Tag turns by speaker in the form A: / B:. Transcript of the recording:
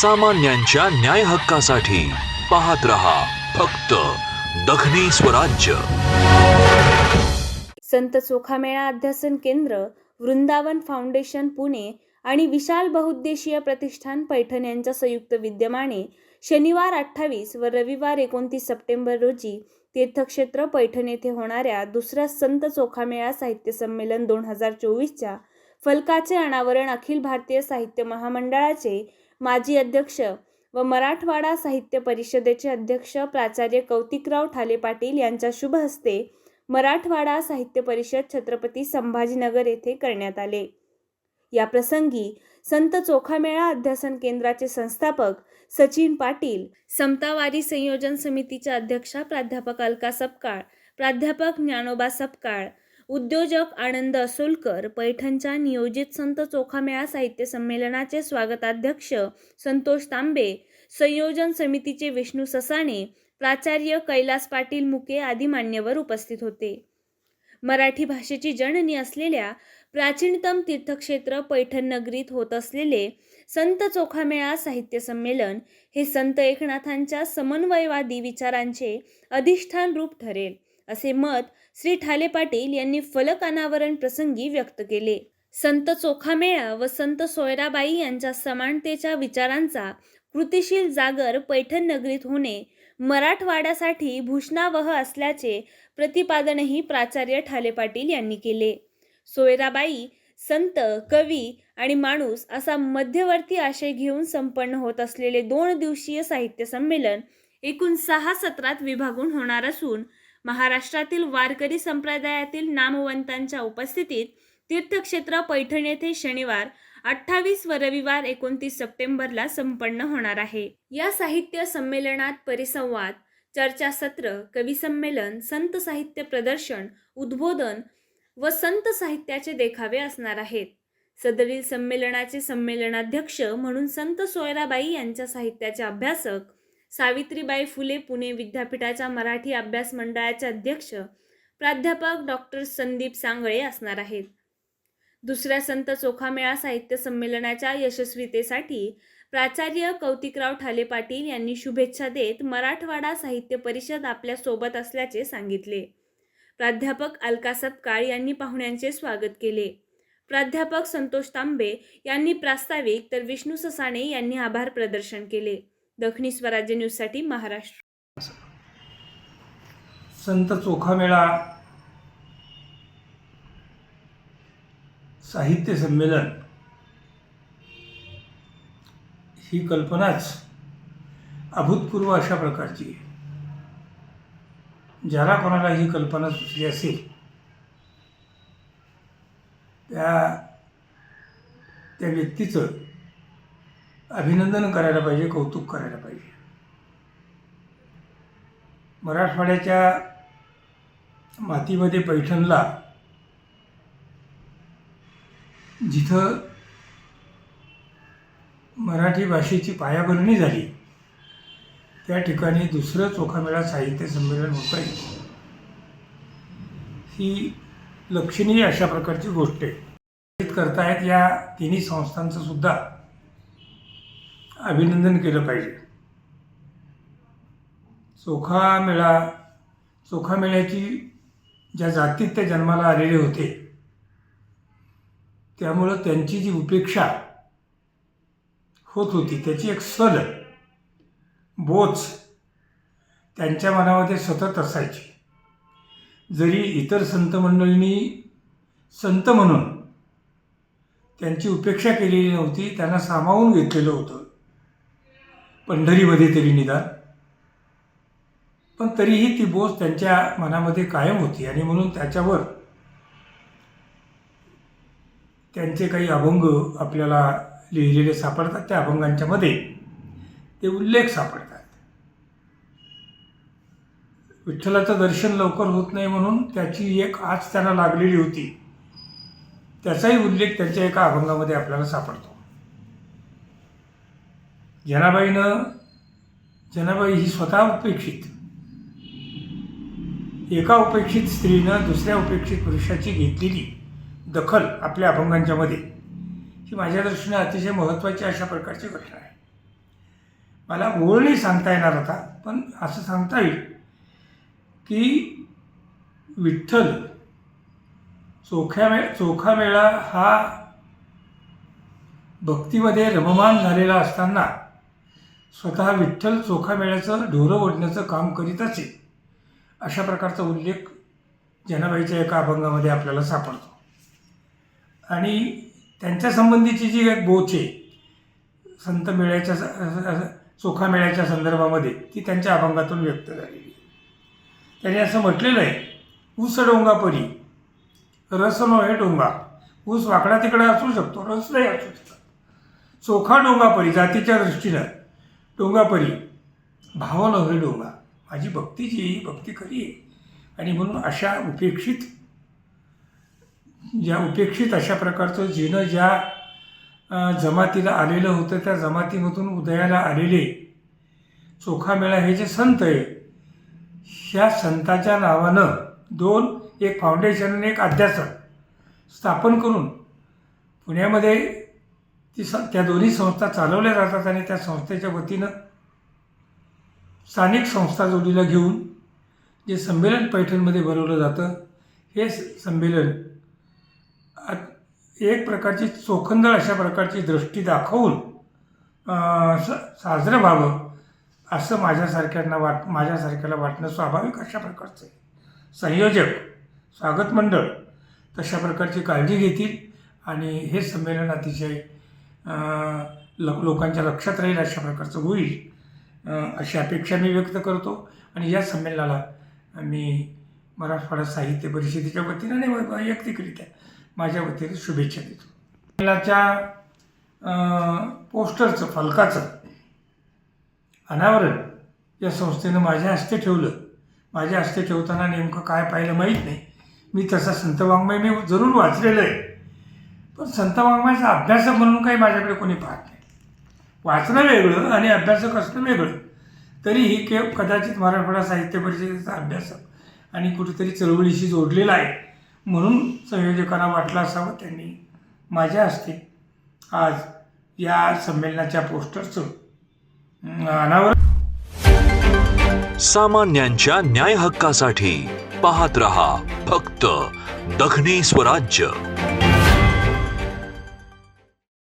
A: सामान्यांच्या न्याय हक्कासाठी पाहत रहा फक्त दखनी स्वराज्य.
B: संत चोखामेळा अध्यासन केंद्र वृंदावन फाउंडेशन पुणे आणि विशाल बहुउद्देशीय प्रतिष्ठान पैठण यांच्या संयुक्त विद्यमाने शनिवार अठ्ठावीस व रविवार एकोणतीस सप्टेंबर रोजी तीर्थक्षेत्र पैठण येथे होणाऱ्या दुसऱ्या संत चोखामेळा साहित्य संमेलन दोन हजार चोवीसच्या फलकाचे अनावरण अखिल भारतीय साहित्य महामंडळाचे माजी अध्यक्ष व मराठवाडा साहित्य परिषदेचे अध्यक्ष प्राचार्य कौतिकराव ठाले पाटील यांच्या शुभ हस्ते मराठवाडा साहित्य परिषद छत्रपती संभाजीनगर येथे करण्यात आले. या प्रसंगी संत चोखामेळा अध्यासन केंद्राचे संस्थापक सचिन पाटील समतावारी संयोजन समितीच्या अध्यक्षा प्राध्यापक अलका सपकाळ प्राध्यापक ज्ञानोबा सपकाळ उद्योजक आनंद असोलकर पैठणच्या नियोजित संत चोखामेळा साहित्य संमेलनाचे स्वागताध्यक्ष संतोष तांबे संयोजन समितीचे विष्णू ससाणे प्राचार्य कैलास पाटील मुके आदी मान्यवर उपस्थित होते. मराठी भाषेची जननी असलेल्या प्राचीनतम तीर्थक्षेत्र पैठण नगरीत होत असलेले संत चोखामेळा साहित्य संमेलन हे संत एकनाथांच्या समन्वयवादी विचारांचे अधिष्ठान रूप ठरेल. असे मत श्री ठाले पाटील यांनी फलक अनावरण प्रसंगी व्यक्त केले. संत चोखामेळा व संत सोयराबाई यांच्या समानतेच्या विचारांचा कृतिशील जागर पैठण नगरीत होणे मराठवाड्यासाठी भूषणावह असल्याचे प्रतिपादनही प्राचार्य ठाले पाटील यांनी केले. सोयराबाई संत कवी आणि माणूस असा मध्यवर्ती आशय घेऊन संपन्न होत असलेले दोन दिवसीय साहित्य संमेलन एकूण सहा सत्रात विभागून होणार असून महाराष्ट्रातील वारकरी संप्रदायातील नामवंतांच्या उपस्थितीत तीर्थक्षेत्र पैठण येथे शनिवार अठ्ठावीस व रविवार एकोणतीस सप्टेंबरला संपन्न होणार आहे. या साहित्य संमेलनात परिसंवाद चर्चासत्र कविसंमेलन संत साहित्य प्रदर्शन उद्बोधन व संत साहित्याचे देखावे असणार आहेत. सदरील संमेलनाचे संमेलनाध्यक्ष म्हणून संत सोयराबाई यांच्या साहित्याचे अभ्यासक सावित्रीबाई फुले पुणे विद्यापीठाच्या मराठी अभ्यास मंडळाचे अध्यक्ष प्राध्यापक डॉक्टर संदीप सांगळे असणार आहेत. दुसऱ्या संत चोखामेळा साहित्य संमेलनाच्या यशस्वीतेसाठी प्राचार्य कौतिकराव ठाले पाटील यांनी शुभेच्छा देत मराठवाडा साहित्य परिषद आपल्यासोबत असल्याचे सांगितले. प्राध्यापक अलका सपकाळ यांनी पाहुण्यांचे स्वागत केले. प्राध्यापक संतोष तांबे यांनी प्रास्ताविक तर विष्णू ससाणे यांनी आभार प्रदर्शन केले. दखनी स्वराज्य न्यूजसाठी महाराष्ट्र.
C: संत चोखामेळा साहित्य संमेलन ही कल्पनाच अभूतपूर्व अशा प्रकारची आहे. ज्याला कोणाला ही कल्पना सुचली असेल त्या त्या व्यक्तीचं अभिनंदन करायला पाहिजे कौतुक करायला पाहिजे. मराठवाड्याच्या मातीमध्ये पैठणला जिथं मराठी भाषेची पायाभरणी झाली त्या ठिकाणी दुसरं चोखामेळा साहित्य संमेलन होत आहे. ही लक्षणीय अशा प्रकारची गोष्ट आहे. करतायत या तिन्ही संस्थांचं सुद्धा अभिनंदन केलं पाहिजे. चोखामेळा चोखामेळ्याची ज्या जातीत ते जन्माला आलेले होते त्यामुळं त्यांची जी उपेक्षा होत होती त्याची एक सल बोच त्यांच्या मनामध्ये सतत असायची. जरी इतर संत मंडळींनी संत म्हणून त्यांची उपेक्षा केलेली नव्हती त्यांना सामावून घेतलेलं होतं. पंढरीमध्ये तरी निदान. पण तरीही ती बोस त्यांच्या मनामध्ये कायम होती आणि म्हणून त्याच्यावर त्यांचे काही अभंग आपल्याला लिहिलेले सापडतात. त्या अभंगांच्या मध्ये ते उल्लेख सापडतात. विठ्ठलाचं दर्शन लवकर होत नाही म्हणून त्याची एक आज त्यांना लागलेली होती. त्याचाही उल्लेख त्यांच्या एका अभंगामध्ये आपल्याला सापडतो. जनाबाईनं जनाबाई ही स्वतः उपेक्षित. एका उपेक्षित स्त्रीनं दुसऱ्या उपेक्षित पुरुषाची घेतलेली दखल आपल्या अभंगांच्यामध्ये ही माझ्या दृष्टीने अतिशय महत्त्वाची अशा प्रकारची घटना आहे. मला ओळ नाही सांगता येणार आता पण असं सांगता येईल की विठ्ठल चोख्या मे चोखा मेळा हा भक्तीमध्ये रममान झालेला असताना स्वतः विठ्ठल चोखा मेळ्याचं ढोरं ओढण्याचं काम करीत असे. अशा प्रकारचा उल्लेख जनाबाईच्या एका अभंगामध्ये आपल्याला सापडतो. आणि त्यांच्या संबंधीची जी एक बोच आहे संत मेळ्याच्या चोखा मेळ्याच्या संदर्भामध्ये ती त्यांच्या अभंगातून व्यक्त झालेली आहे. त्यांनी असं म्हटलेलं आहे ऊस डोंगा परी रस हे डोंगा. ऊस वाकडा तिकडा असू शकतो रस नाही असू शकतो. चोखा डोंगा परी जातीच्या दृष्टीनं डोंगापरी. भावाला होय डोंगा. माझी भक्ती जी ही भक्ती खरी आहे. आणि म्हणून अशा उपेक्षित ज्या उपेक्षित अशा प्रकारचं जिनं ज्या जमातीला आलेलं होतं त्या जमातीमधून उदयाला आलेले चोखामेळा हे जे संत आहे ह्या संताच्या नावानं दोन एक फाउंडेशन आणि एक अध्यासन स्थापन करून पुण्यामध्ये ती स त्या दोन्ही संस्था चालवल्या जातात आणि त्या संस्थेच्या वतीनं स्थानिक संस्था जोडीला घेऊन जे संमेलन पैठणमध्ये भरवलं जातं हे संमेलन एक प्रकारची चोखंदळ अशा प्रकारची दृष्टी दाखवून स साजरं व्हावं असं माझ्यासारख्यांना वाट माझ्यासारख्याला वाटणं स्वाभाविक अशा प्रकारचं आहे. संयोजक स्वागत मंडळ तशा प्रकारची काळजी घेतील आणि हे संमेलन अतिशय लो लोकांच्या लक्षात राहील अशा प्रकारचं होईल अशी अपेक्षा मी व्यक्त करतो. आणि या संमेलनाला मी मराठवाडा साहित्य परिषदेच्या वतीनं आणि वैयक्तिकरित्या माझ्या वतीने शुभेच्छा देतो. संमेलनाच्या पोस्टरचं फलकाचं अनावरण या संस्थेनं माझ्या हस्ते ठेवलं. माझ्या हस्ते ठेवताना नेमकं काय पाहिलं माहीत नाही. मी तसा संत वाङ्मय मी जरूर वाचलेलं आहे. पण संत वाङ्मयाचा अभ्यासक म्हणून काही माझ्याकडे कोणी पाहत नाही. वाचणं वेगळं आणि अभ्यासक असणं वेगळं. तरीही के कदाचित मराठवाडा साहित्य परिषदेचा अभ्यासक आणि कुठेतरी चळवळीशी जोडलेला आहे म्हणून संयोजकांना वाटलं असावं त्यांनी माझ्या हस्ते आज या संमेलनाच्या पोस्टरचं अनावरण
A: सामान्यांच्या न्याय हक्कासाठी पाहत रहा फक्त दखनी स्वराज्य.